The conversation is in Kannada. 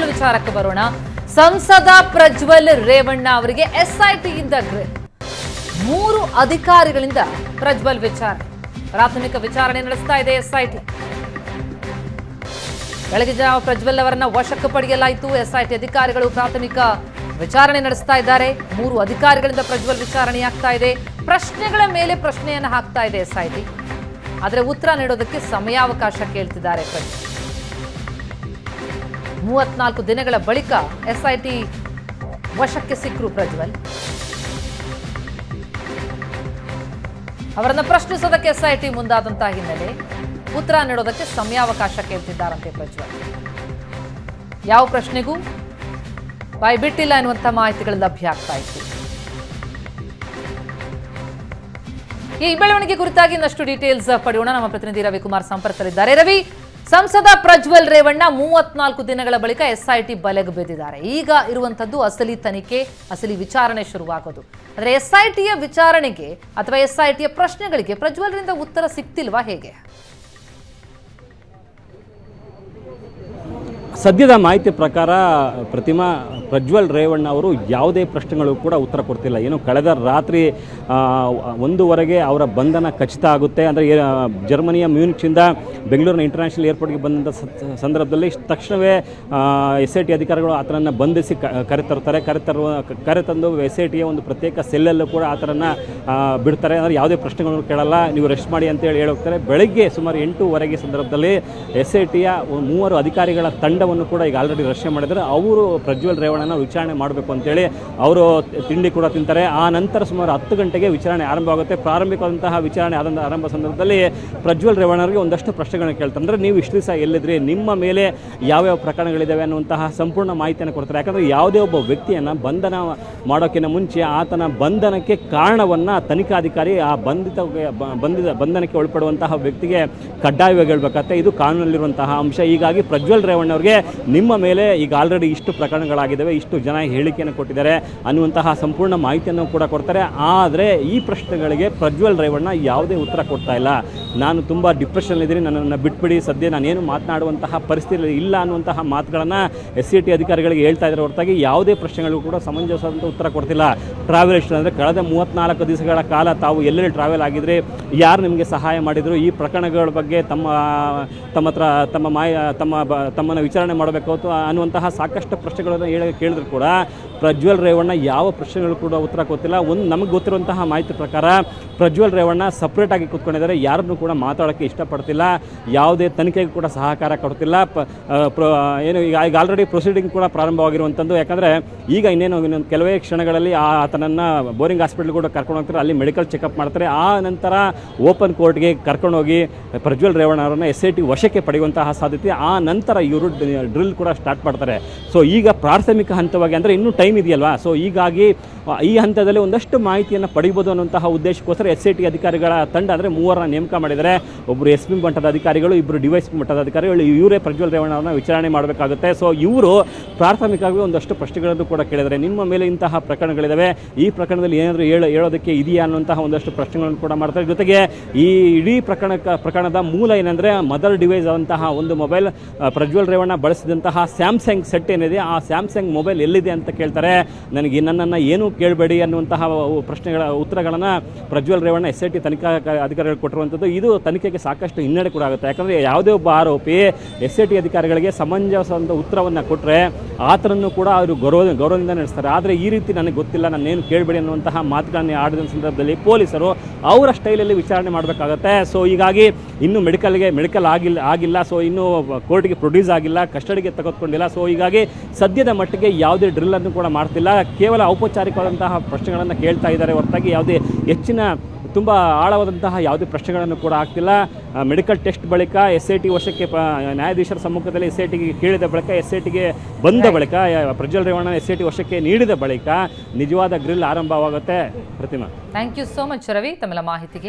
ಪ್ರಜ್ವಲ್ ವಿಚಾರಕ್ಕೆ ಬರೋಣ. ಸಂಸದ ಪ್ರಜ್ವಲ್ ರೇವಣ್ಣ ಅವರಿಗೆ ಎಸ್ಐಟಿಯಿಂದ ಗ್ರಿಲ್. ಮೂರು ಅಧಿಕಾರಿಗಳಿಂದ ಪ್ರಜ್ವಲ್ ವಿಚಾರಣೆ ಪ್ರಾಥಮಿಕ ವಿಚಾರಣೆ ನಡೆಸ್ತಾ ಇದೆ ಎಸ್ಐಟಿ. ಬೆಳಗ್ಗೆ ಜಾವ ಪ್ರಜ್ವಲ್ ಅವರನ್ನ ವಶಕ್ಕೆ ಪಡೆಯಲಾಯಿತು. ಎಸ್ಐಟಿ ಅಧಿಕಾರಿಗಳು ಪ್ರಾಥಮಿಕ ವಿಚಾರಣೆ ನಡೆಸ್ತಾ ಇದ್ದಾರೆ. ಮೂರು ಅಧಿಕಾರಿಗಳಿಂದ ಪ್ರಜ್ವಲ್ ವಿಚಾರಣೆ ಆಗ್ತಾ ಇದೆ. ಪ್ರಶ್ನೆಗಳ ಮೇಲೆ ಪ್ರಶ್ನೆಯನ್ನು ಹಾಕ್ತಾ ಇದೆ ಎಸ್ಐಟಿ. ಆದರೆ ಉತ್ತರ ನೀಡೋದಕ್ಕೆ ಸಮಯಾವಕಾಶ ಕೇಳ್ತಿದ್ದಾರೆ ಪ್ರಜ್ವಲ್. ಮೂವತ್ನಾಲ್ಕು ದಿನಗಳ ಬಳಿಕ ಎಸ್ಐಟಿ ವಶಕ್ಕೆ ಸಿಕ್ಕರು ಪ್ರಜ್ವಲ್. ಅವರನ್ನು ಪ್ರಶ್ನಿಸೋದಕ್ಕೆ ಎಸ್ಐಟಿ ಮುಂದಾದಂತಹ ಹಿನ್ನೆಲೆ ಉತ್ತರ ನೀಡೋದಕ್ಕೆ ಸಮಯಾವಕಾಶ ಕೇಳ್ತಿದ್ದಾರಂತೆ ಪ್ರಜ್ವಲ್. ಯಾವ ಪ್ರಶ್ನೆಗೂ ಬಾಯಿ ಬಿಟ್ಟಿಲ್ಲ ಎನ್ನುವಂಥ ಮಾಹಿತಿಗಳು ಲಭ್ಯ ಆಗ್ತಾ ಇತ್ತು. ಈ ಬೆಳವಣಿಗೆ ಕುರಿತಾಗಿ ಇನ್ನಷ್ಟು ಡೀಟೇಲ್ಸ್ ಪಡೆಯೋಣ. ನಮ್ಮ ಪ್ರತಿನಿಧಿ ರವಿಕುಮಾರ್ ಸಂಪರ್ಕದಲ್ಲಿದ್ದಾರೆ. ರವಿ ಸಂಸದ ಪ್ರಜ್ವಲ್ ರೇವಣ್ಣ ಮೂವತ್ನಾಲ್ಕು ದಿನಗಳ ಬಳಿಕ ಎಸ್ಐಟಿ ಬಲೆಗೆ ಬಿದ್ದಿದ್ದಾರೆ ಈಗ ಇರುವಂತದ್ದು ಅಸಲಿ ತನಿಖೆ, ಅಸಲಿ ವಿಚಾರಣೆ ಶುರುವಾಗೋದು. ಆದರೆ ಎಸ್ಐಟಿಯ ವಿಚಾರಣೆಗೆ ಅಥವಾ ಎಸ್ಐಟಿಯ ಪ್ರಶ್ನೆಗಳಿಗೆ ಪ್ರಜ್ವಲ್ರಿಂದ ಉತ್ತರ ಸಿಕ್ತಿಲ್ವಾ ಹೇಗೆ? ಸದ್ಯದ ಮಾಹಿತಿ ಪ್ರಕಾರ ಪ್ರತಿಮಾ ಪ್ರಜ್ವಲ್ ರೇವಣ್ಣ ಅವರು ಯಾವುದೇ ಪ್ರಶ್ನೆಗಳು ಕೂಡ ಉತ್ತರ ಕೊಡ್ತಿಲ್ಲ. ಏನು ಕಳೆದ ರಾತ್ರಿ ಒಂದೂವರೆಗೆ ಅವರ ಬಂಧನ ಖಚಿತ ಆಗುತ್ತೆ. ಅಂದರೆ ಜರ್ಮನಿಯ ಮ್ಯೂನಿಕ್ಸಿಂದ ಬೆಂಗಳೂರಿನ ಇಂಟರ್ನ್ಯಾಷನಲ್ ಏರ್ಪೋರ್ಟ್ಗೆ ಬಂದಂಥ ಸಂದರ್ಭದಲ್ಲಿ ತಕ್ಷಣವೇ ಎಸ್ ಐ ಟಿ ಅಧಿಕಾರಿಗಳು ಆತನನ್ನು ಬಂಧಿಸಿ ಕ- ಕರೆತರ್ತಾರೆ ಕರೆತರುವ, ಕರೆತಂದು ಎಸ್ ಐ ಟಿಯ ಒಂದು ಪ್ರತ್ಯೇಕ ಸೆಲ್ಲಲ್ಲೂ ಕೂಡ ಆತನನ್ನು ಬಿಡ್ತಾರೆ. ಅಂದರೆ, ಯಾವುದೇ ಪ್ರಶ್ನೆಗಳನ್ನು ಕೇಳಲ್ಲ. ನೀವು ರೆಸ್ಟ್ ಮಾಡಿ ಅಂತೇಳಿ ಹೋಗ್ತಾರೆ ಬೆಳಗ್ಗೆ ಸುಮಾರು ಎಂಟೂವರೆಗೆ ಸಂದರ್ಭದಲ್ಲಿ ಎಸ್ ಐ ಟಿಯ ಮೂವರು ಅಧಿಕಾರಿಗಳ ತಂಡವನ್ನು ಕೂಡ ಈಗ ಆಲ್ರೆಡಿ ರಶ್ಯ ಮಾಡಿದ್ದಾರೆ. ಅವರು ಪ್ರಜ್ವಲ್ ರೇವಣ್ಣನ ವಿಚಾರಣೆ ಮಾಡಬೇಕು ಅಂತೇಳಿ ಅವರು ತಿಂಡಿ ಕೂಡ ತಿಂತಾರೆ. ಆ ನಂತರ ಸುಮಾರು ಹತ್ತು ಗಂಟೆಗೆ ವಿಚಾರಣೆ ಆರಂಭವಾಗುತ್ತೆ. ಪ್ರಾರಂಭಿಕವಾದಂತಹ ವಿಚಾರಣೆ ಆದ ಆರಂಭ ಸಂದರ್ಭದಲ್ಲಿ ಪ್ರಜ್ವಲ್ ರೇವಣ್ಣರಿಗೆ ಒಂದಷ್ಟು ಪ್ರಶ್ನೆಗಳನ್ನ ಕೇಳ್ತಾರೆ. ಅಂದರೆ ನೀವು ಇಷ್ಟು ದಿವಸ ಎಲ್ಲಿದ್ರಿ? ನಿಮ್ಮ ಮೇಲೆ ಯಾವ್ಯಾವ ಪ್ರಕರಣಗಳಿದ್ದಾವೆ ಅನ್ನುವಂತಹ ಸಂಪೂರ್ಣ ಮಾಹಿತಿಯನ್ನು ಕೊಡ್ತಾರೆ. ಯಾಕಂದರೆ ಯಾವುದೇ ಒಬ್ಬ ವ್ಯಕ್ತಿಯನ್ನು ಬಂಧನ ಮಾಡೋಕ್ಕಿಂತ ಮುಂಚೆ ಆತನ ಬಂಧನಕ್ಕೆ ಕಾರಣವನ್ನು ತನಿಖಾಧಿಕಾರಿ ಆ ಬಂಧಿತ ಬಂಧಿತ ಬಂಧನಕ್ಕೆ ಒಳಪಡುವಂತಹ ವ್ಯಕ್ತಿಗೆ ಕಡ್ಡಾಯವಾಗಿ ಹೇಳಬೇಕಾಗತ್ತೆ. ಇದು ಕಾನೂನಲ್ಲಿರುವಂತಹ ಅಂಶ. ಹೀಗಾಗಿ ಪ್ರಜ್ವಲ್ ರೇವಣ್ಣ ಅವರಿಗೆ ನಿಮ್ಮ ಮೇಲೆ ಈಗ ಆಲ್ರೆಡಿ ಇಷ್ಟು ಪ್ರಕರಣಗಳಾಗಿದ್ದಾವೆ ಇಷ್ಟು ಜನ ಹೇಳಿಕೆಯನ್ನು ಕೊಟ್ಟಿದ್ದಾರೆ, ಅನ್ನುವಂತಹ ಸಂಪೂರ್ಣ ಮಾಹಿತಿಯನ್ನು ಕೂಡ ಕೊಡ್ತಾರೆ. ಆದರೆ ಈ ಪ್ರಶ್ನೆಗಳಿಗೆ ಪ್ರಜ್ವಲ್ ರೇವಣ್ಣ ಯಾವುದೇ ಉತ್ತರ ಕೊಡ್ತಾ ಇಲ್ಲ. ನಾನು ತುಂಬ ಡಿಪ್ರೆಷನ್ ಇದ್ದೀನಿ, ನನ್ನನ್ನು ಬಿಟ್ಬಿಡಿ. ಸದ್ಯ ನಾನೇನು ಮಾತನಾಡುವಂತಹ ಪರಿಸ್ಥಿತಿ ಇಲ್ಲ ಅನ್ನುವಂತಹ ಮಾತುಗಳನ್ನು ಎಸ್ ಸಿ ಟಿ ಅಧಿಕಾರಿಗಳಿಗೆ ಹೇಳ್ತಾ ಇದ್ದಾರೆ. ಹೊರತಾಗಿ ಯಾವುದೇ ಪ್ರಶ್ನೆಗಳಿಗೂ ಕೂಡ ಸಮಂಜಸವಾದಂಥ ಉತ್ತರ ಕೊಡ್ತಿಲ್ಲ. ಟ್ರಾವೆಲ್ ಎಷ್ಟು ಅಂದರೆ ಕಳೆದ ಮೂವತ್ತ್ನಾಲ್ಕು ದಿವಸಗಳ ಕಾಲ ತಾವು ಎಲ್ಲೆಲ್ಲಿ ಟ್ರಾವೆಲ್ ಆಗಿದ್ರೆ, ಯಾರು ನಿಮಗೆ ಸಹಾಯ ಮಾಡಿದರು, ಈ ಪ್ರಕರಣಗಳ ಬಗ್ಗೆ ತಮ್ಮ ತಮ್ಮ ಹತ್ರ ತಮ್ಮ ಮಾಯ, ತಮ್ಮ ಬ, ತಮ್ಮನ್ನು ವಿಚಾರಣೆ ಮಾಡಬೇಕು ಅನ್ನುವಂತಹ ಸಾಕಷ್ಟು ಪ್ರಶ್ನೆಗಳನ್ನು ಹೇಳಿ ಕೇಳಿದ್ರು ಕೂಡ ಪ್ರಜ್ವಲ್ ರೇವಣ್ಣ ಯಾವ ಪ್ರಶ್ನೆಗಳು ಕೂಡ ಉತ್ತರ ಕೊತ್ತಿಲ್ಲ ಒಂದು ನಮಗೆ ಗೊತ್ತಿರುವಂತಹ ಮಾಹಿತಿ ಪ್ರಕಾರ ಪ್ರಜ್ವಲ್ ರೇವಣ್ಣ ಸಪ್ರೇಟಾಗಿ ಕೂತ್ಕೊಂಡಿದ್ದಾರೆ. ಯಾರನ್ನು ಕೂಡ ಮಾತಾಡೋಕ್ಕೆ ಇಷ್ಟಪಡ್ತಿಲ್ಲ. ಯಾವುದೇ ತನಿಖೆಗೂ ಕೂಡ ಸಹಕಾರ ಕೊಡ್ತಿಲ್ಲ. ಏನು ಈಗ ಈಗ ಆಲ್ರೆಡಿ ಪ್ರೊಸೀಡಿಂಗ್ ಕೂಡ ಪ್ರಾರಂಭವಾಗಿರುವಂಥದ್ದು ಯಾಕಂದರೆ ಈಗ ಇನ್ನೇನು, ಇನ್ನೊಂದು ಕೆಲವೇ ಕ್ಷಣಗಳಲ್ಲಿ ಆತನನ್ನು ಬೋರಿಂಗ್ ಹಾಸ್ಪಿಟ್ಲ್ ಕೂಡ ಕರ್ಕೊಂಡು ಹೋಗ್ತಾರೆ. ಅಲ್ಲಿ ಮೆಡಿಕಲ್ ಚೆಕಪ್ ಮಾಡ್ತಾರೆ. ಆ ನಂತರ ಓಪನ್ ಕೋರ್ಟ್ಗೆ ಕರ್ಕೊಂಡೋಗಿ ಪ್ರಜ್ವಲ್ ರೇವಣ್ಣ ಅವರನ್ನು ಎಸ್ ಐ ಟಿ ವಶಕ್ಕೆ ಪಡೆಯುವಂತಹ ಸಾಧ್ಯತೆ. ಆ ನಂತರ ಇವರು ಡ್ರಿಲ್ ಕೂಡ ಸ್ಟಾರ್ಟ್ ಮಾಡ್ತಾರೆ. ಸೊ ಈಗ ಪ್ರಾಥಮಿಕ ಹಂತವಾಗಿ ಅಂದರೆ ಇನ್ನೂ ಟೈಮ್ ಇದೆಯಲ್ವಾ? ಸೊ ಹೀಗಾಗಿ ಈ ಹಂತದಲ್ಲಿ ಒಂದಷ್ಟು ಮಾಹಿತಿಯನ್ನು ಪಡಿಬೋದು ಅನ್ನುವಂತಹ ಉದ್ದೇಶಕ್ಕೋಸ್ಕರ ಎಸ್ ಐ ಟಿ ಅಧಿಕಾರಿಗಳ ತಂಡ ಅಂದರೆ ಮೂವರನ್ನ ನೇಮಕ ಮಾಡಿದ್ದಾರೆ. ಒಬ್ಬರು ಎಸ್ ಪಿ ಮಟ್ಟದ ಅಧಿಕಾರಿಗಳು ಇಬ್ಬರು ಡಿವೈಸ್ ಪಿ ಮಟ್ಟದ ಅಧಿಕಾರಿಗಳು, ಇವರೇ ಪ್ರಜ್ವಲ್ ರೇವಣ್ಣ ವಿಚಾರಣೆ ಮಾಡಬೇಕಾಗುತ್ತೆ. ಸೊ ಇವರು ಪ್ರಾಥಮಿಕವಾಗಿ ಒಂದಷ್ಟು ಪ್ರಶ್ನೆಗಳನ್ನು ಕೂಡ ಕೇಳಿದರೆ ನಿಮ್ಮ ಮೇಲೆ ಇಂತಹ ಪ್ರಕರಣಗಳಿದ್ದಾವೆ ಈ ಪ್ರಕರಣದಲ್ಲಿ ಏನಾದರೂ ಹೇಳ, ಹೇಳೋದಕ್ಕೆ ಇದೆಯಾ ಅನ್ನುವಂತಹ ಒಂದಷ್ಟು ಪ್ರಶ್ನೆಗಳನ್ನು ಕೂಡ ಮಾಡ್ತಾರೆ. ಜೊತೆಗೆ ಈ ಇಡೀ ಪ್ರಕರಣ, ಪ್ರಕರಣದ ಮೂಲ ಏನಂದರೆ ಮದರ್ ಡಿವೈಸ್ ಆದಂತಹ ಒಂದು ಮೊಬೈಲ್ ಪ್ರಜ್ವಲ್ ರೇವಣ್ಣ ಬಳಸಿದಂತಹ ಸ್ಯಾಮ್ಸಂಗ್ ಸೆಟ್ ಏನಿದೆ, ಆ ಸ್ಯಾಮ್ಸಂಗ್ ಮೊಬೈಲ್ ಎಲ್ಲಿದೆ ಅಂತ ಕೇಳ್ತಾರೆ. ನನಗೆ ನನ್ನನ್ನು ಏನೂ ಕೇಳಬೇಡಿ ಅನ್ನುವಂತಹ ಪ್ರಶ್ನೆಗಳ, ಉತ್ತರಗಳನ್ನು Prajwal Revanna, S I T ತನಿಖಾ ಅಧಿಕಾರಿಗಳು ಕೊಟ್ಟಿರುವಂಥದ್ದು. ಇದು ತನಿಖೆಗೆ ಸಾಕಷ್ಟು ಹಿನ್ನಡೆ ಕೂಡ ಆಗುತ್ತೆ. ಯಾಕಂದರೆ ಯಾವುದೇ ಒಬ್ಬ ಆರೋಪಿ ಎಸ್ ಐ ಟಿ ಅಧಿಕಾರಿಗಳಿಗೆ ಸಮಂಜಸವಾದ ಉತ್ತರವನ್ನು ಕೊಟ್ಟರೆ ಆತನನ್ನು ಕೂಡ ಅವರು ಗೌರವ, ಗೌರವದಿಂದ ನಡೆಸ್ತಾರೆ. ಆದರೆ ಈ ರೀತಿ ನನಗೆ ಗೊತ್ತಿಲ್ಲ, ನಾನೇನು ಕೇಳಬೇಡಿ ಅನ್ನುವಂತಹ ಮಾತುಗಳನ್ನು ಆಡಿದ ಸಂದರ್ಭದಲ್ಲಿ ಪೊಲೀಸರು ಅವರ ಸ್ಟೈಲಲ್ಲಿ ವಿಚಾರಣೆ ಮಾಡಬೇಕಾಗತ್ತೆ. ಸೊ, ಹೀಗಾಗಿ ಇನ್ನೂ ಮೆಡಿಕಲ್ಗೆ, ಮೆಡಿಕಲ್ ಆಗಿಲ್ಲ ಆಗಿಲ್ಲ. ಸೊ, ಇನ್ನೂ ಕೋರ್ಟ್ಗೆ ಪ್ರೊಡ್ಯೂಸ್ ಆಗಿಲ್ಲ, ಕಸ್ಟಡಿಗೆ ತೆಗೆದುಕೊಂಡಿಲ್ಲ. ಸೊ, ಹೀಗಾಗಿ ಸದ್ಯದ ಮಟ್ಟಿಗೆ ಯಾವುದೇ ಡ್ರಿಲ್ ಅನ್ನು ಕೂಡ ಮಾಡ್ತಿಲ್ಲ. ಕೇವಲ ಔಪಚಾರಿಕವಾದಂತಹ ಪ್ರಶ್ನೆಗಳನ್ನು ಕೇಳ್ತಾ ಇದ್ದಾರೆ. ಹೊರತಾಗಿ ಯಾವುದೇ ಹೆಚ್ಚಿನ ತುಂಬ ಆಳವಾದಂತಹ ಯಾವುದೇ ಪ್ರಶ್ನೆಗಳನ್ನು ಕೂಡ ಆಗ್ತಿಲ್ಲ. ಮೆಡಿಕಲ್ ಟೆಸ್ಟ್ ಬಳಿಕ ಎಸ್ ಐ ಟಿ ವಶಕ್ಕೆ ಪ- ನ್ಯಾಯಾಧೀಶರ ಸಮ್ಮುಖದಲ್ಲಿ ಎಸ್ ಐ ಟಿಗೆ ಕೇಳಿದ ಬಳಿಕ ಎಸ್ ಐ ಟಿಗೆ ಬಂದ ಬಳಿಕ Prajwal Revanna S I T ವಶಕ್ಕೆ ನೀಡಿದ ಬಳಿಕ ನಿಜವಾದ grill ಆರಂಭವಾಗುತ್ತೆ. Pratima. Thank you so much Ravi. ತಮ್ಮೆಲ್ಲ ಮಾಹಿತಿಗೆ.